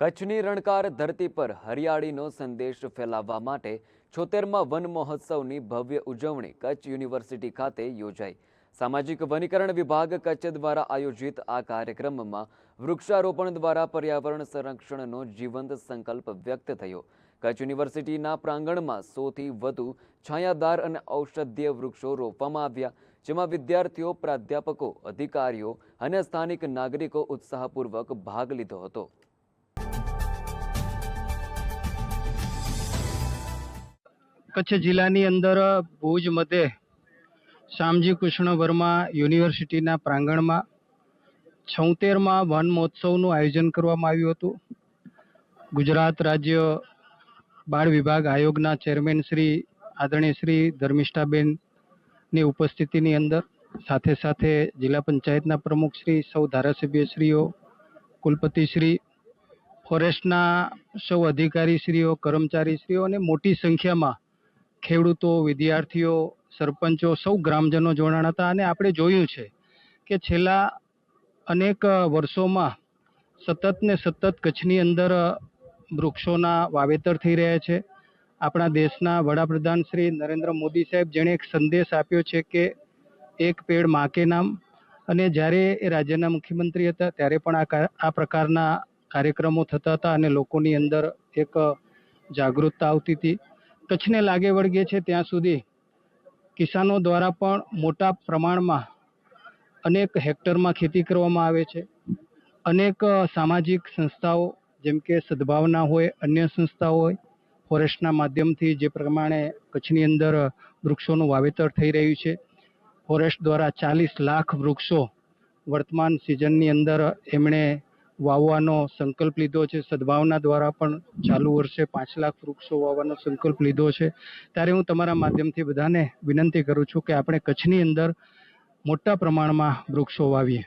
કચ્છની રણકાર ધરતી પર હરિયાળીનો સંદેશ ફેલાવવા માટે છોતેરમાં વન મહોત્સવની ભવ્ય ઉજવણી કચ્છ યુનિવર્સિટી ખાતે યોજાઈ. સામાજિક વનીકરણ વિભાગ કચ્છ દ્વારા આયોજિત આ કાર્યક્રમમાં વૃક્ષારોપણ દ્વારા પર્યાવરણ સંરક્ષણનો જીવંત સંકલ્પ વ્યક્ત થયો. કચ્છ યુનિવર્સિટીના પ્રાંગણમાં સોથી વધુ છાયાદાર અને ઔષધીય વૃક્ષો રોપવામાં આવ્યા, જેમાં વિદ્યાર્થીઓ, પ્રાધ્યાપકો, અધિકારીઓ અને સ્થાનિક નાગરિકો ઉત્સાહપૂર્વક ભાગ લીધો હતો. કચ્છ જિલ્લાની અંદર ભુજ મધ્યે શ્યામજી કૃષ્ણ વર્મા યુનિવર્સિટીના પ્રાંગણમાં છોતેરમાં વન મહોત્સવનું આયોજન કરવામાં આવ્યું હતું. ગુજરાત રાજ્ય બાળ વિભાગ આયોગના ચેરમેન શ્રી આદરણીય શ્રી ધર્મિષ્ઠાબેનની ઉપસ્થિતિની અંદર સાથે સાથે જિલ્લા પંચાયતના પ્રમુખ શ્રી, સૌ ધારાસભ્યશ્રીઓ, કુલપતિશ્રી, ફોરેસ્ટના સૌ અધિકારીશ્રીઓ, કર્મચારીશ્રીઓ અને મોટી સંખ્યામાં ખેડૂતો, વિદ્યાર્થીઓ, સરપંચો, સૌ ગ્રામજનો જોડાણ હતા અને આપણે જોયું છે કે છેલ્લા અનેક વર્ષોમાં સતત ને સતત કચ્છની અંદર વૃક્ષોના વાવેતર થઈ રહ્યા છે. આપણા દેશના વડાપ્રધાન શ્રી નરેન્દ્ર મોદી સાહેબ જેણે એક સંદેશ આપ્યો છે કે એક પેડ માકે નામ અને જ્યારે એ રાજ્યના મુખ્યમંત્રી હતા ત્યારે પણ આ આ પ્રકારના કાર્યક્રમો થતા હતા અને લોકોની અંદર એક જાગૃતતા આવતી હતી. કચ્છને લાગે વળગે છે ત્યાં સુધી કિસાનો દ્વારા પણ મોટા પ્રમાણમાં અનેક હેક્ટરમાં ખેતી કરવામાં આવે છે. અનેક સામાજિક સંસ્થાઓ જેમ કે સદભાવના હોય, અન્ય સંસ્થાઓ હોય, ફોરેસ્ટના માધ્યમથી જે પ્રમાણે કચ્છની અંદર વૃક્ષોનું વાવેતર થઈ રહ્યું છે. ફોરેસ્ટ દ્વારા ચાલીસ લાખ વૃક્ષો વર્તમાન સિઝનની અંદર એમણે વાવવાનો સંકલ્પ લીધો છે. સદભાવના દ્વારા પણ ચાલુ વર્ષે પાંચ લાખ વૃક્ષો વાવવાનો સંકલ્પ લીધો છે. ત્યારે હું તમારા માધ્યમથી બધાને વિનંતી કરું છું કે આપણે કચ્છની અંદર મોટા પ્રમાણમાં વૃક્ષો વાવીએ.